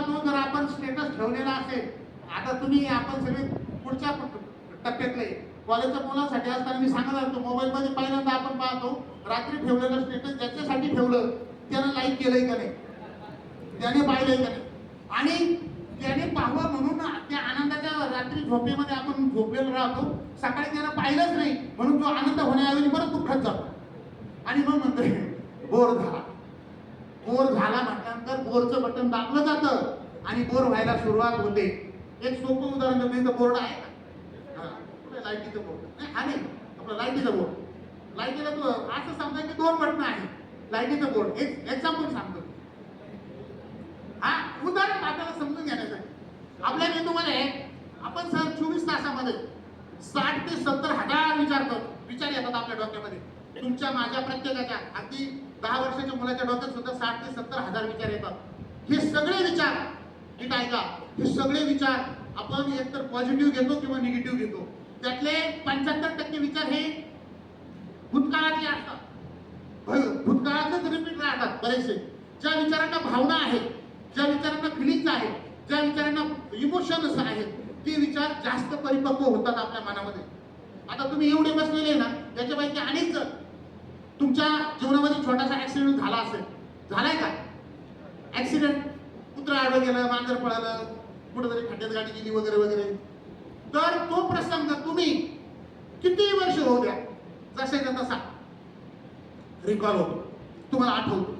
तो जर आपण स्टेटस ठेवलेला असेल आता तुम्ही आपण सगळे पुढच्या टप्प्यातले कॉलेजच्या मुलांसाठी असताना मी सांगत असतो मोबाईलमध्ये पहिल्यांदा आपण पाहतो रात्री ठेवलेलं स्टेटस ज्याच्यासाठी ठेवलं त्यानं लाईक केलंय का नाही? त्याने पाहिलंय का नाही? आणि त्याने पाहावं म्हणून त्या आनंदाच्या रात्री झोपेमध्ये आपण झोपलेलो राहतो सकाळी त्यानं पाहिलंच नाही म्हणून तो आनंद होण्याऐवजी परत दुःखात जातो. आणि मग म्हणतोय बोर झाला. बोर झाला म्हटल्यानंतर बोरचं बटन दाबलं जातं आणि बोर व्हायला सुरुवात होते. एक सोपं उदाहरण जमिनीचं बोर्ड आहे का? हा, लाईटीचं बोर्ड? नाही हा नाही आपलं लाईटीचं बोर्ड. लाईटीला तू असं समजा की दोन बटन आहे लाईटीचं बोर्ड. एक एक्झाम्पल सांगतो. हा उदाहरण आपल्याला समजून घेण्यासाठी. आपल्या मेंदूमध्ये आपण सर चोवीस तासामध्ये साठ ते सत्तर हजार विचार करतो विचार येतात आपल्या डोक्यामध्ये. तुमच्या माझ्या प्रत्येकाच्या. अगदी दहा वर्षाच्या मुलाच्या डोक्यात सुद्धा साठ ते सत्तर हजार विचार येतात. हे सगळे विचार नीट ऐका हे सगळे विचार आपण एकतर पॉझिटिव्ह घेतो किंवा निगेटिव्ह घेतो. त्यातले पंच्याहत्तर टक्के विचार हे भूतकाळातले असतात. भूतकाळातच रिपीट राहतात बरेचसे. ज्या विचारांना भावना आहेत ज्या विचारांना फिलिंग्स आहेत ज्या विचारांना इमोशन्स आहेत ते विचार जास्त परिपक्व होतात आपल्या मनामध्ये. आता तुम्ही एवढे बसलेले ना त्याच्यापैकी अनेक जण तुमच्या जीवनामध्ये छोटासा ऍक्सिडेंट झाला असेल. झालाय का? ऍक्सिडेंट कुत्रा आडवं गेलं मांजर पळालं कुठेतरी खड्ड्यात गाडी गेली वगैरे वगैरे. तर तो प्रसंग तुम्ही किती वर्ष होऊ द्या? जशाचा तसा. रिकॉल होतो. तुम्हाला आठवतो.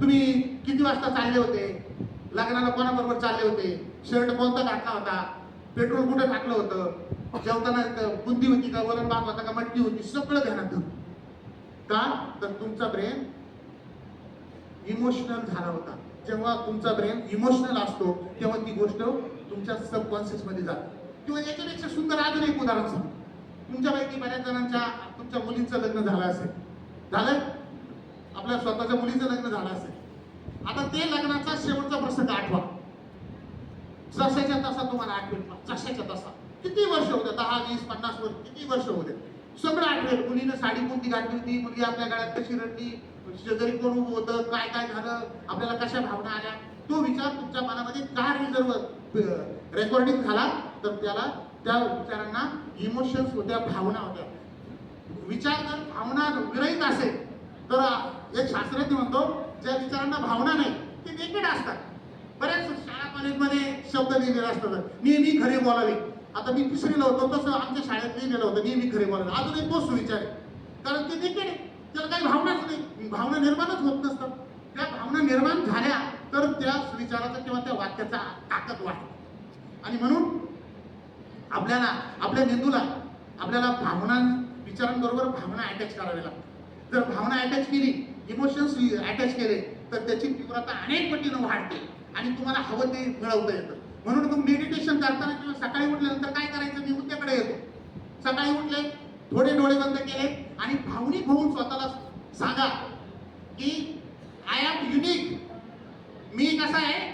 तुम्ही किती वाजता चालले होते? लग्नाला कोणाबरोबर चालले होते? शर्ट कोणता घातला होता? पेट्रोल कुठं टाकलं होतं? जेवताना क- बुंदी होती का वरण भात होता का मटकी होती सगळं ध्यानात धरून का? तर तुमचा ब्रेन इमोशनल झाला होता. जेव्हा तुमचा ब्रेन इमोशनल असतो तेव्हा ती गोष्ट तुमच्या सबकॉन्शियसमध्ये जाते. किंवा याच्यापेक्षा सुंदर अजून एक उदाहरण सांग तुमच्यापैकी बऱ्याच जणांच्या तुमच्या मुलींचं लग्न झालं असेल. झालं? आपल्या स्वतःच्या मुलीचं लग्न झालं असेल. आता ते लग्नाचा शेवटचा प्रसंग आठवा. जशाच्या तसा तुम्हाला आठवेल जशाच्या तसा. किती वर्ष होत्या दहा वीस पन्नास वर्ष किती वर्ष होत्या सगळं आठवेल. मुलीनं साडी कोणती घातली होती? मुलगी आपल्या गाड्यात कशी रडली? शेजारी कोण उभं होतं काय काय झालं? आपल्याला कशा भावना आल्या? तो विचार तुमच्या मनामध्ये का रिझर्व रेकॉर्डिंग झाला तर त्याला त्या विचारांना इमोशन्स होत्या भावना होत्या. विचार जर भावना विरहित असेल तर एक शास्त्रज्ञ म्हणतो ज्या विचारांना भावना नाही ते नेकेड असतात. बऱ्याच शाळा कॉलेजमध्ये शब्द लिहिलेला असतात. नेहमी खरे बोलावे. आता मी तिसरीला होतो तसं आमच्या शाळेत लिहिलेलं होतं नेहमी खरे बोलावे. अजूनही तोच सुविचार आहे. कारण ते नेकेड आहे. त्याला काही भावनाच नाही. भावना निर्माणच होत नसतात. त्या भावना निर्माण झाल्या तर त्या सुविचाराचा किंवा त्या वाक्याचा ताकद वाढते. आणि म्हणून आपल्याला आपल्या मेंदूला आपल्याला भावना विचारांबरोबर भावना अटॅच करावी लागतात. जर भावना अटॅच केली इमोशन्स अटॅच केले तर त्याची तीव्रता अनेक पटीनं वाढते. आणि तुम्हाला हवं ते मिळवता येतं. म्हणून मग मेडिटेशन करताना किंवा सकाळी उठल्यानंतर काय करायचं? मी उद्याकडे येतो. सकाळी उठले थोडे डोळे बंद केले आणि भावनिक होऊन स्वतःला सांगा की आय एम युनिक मी कसा आहे?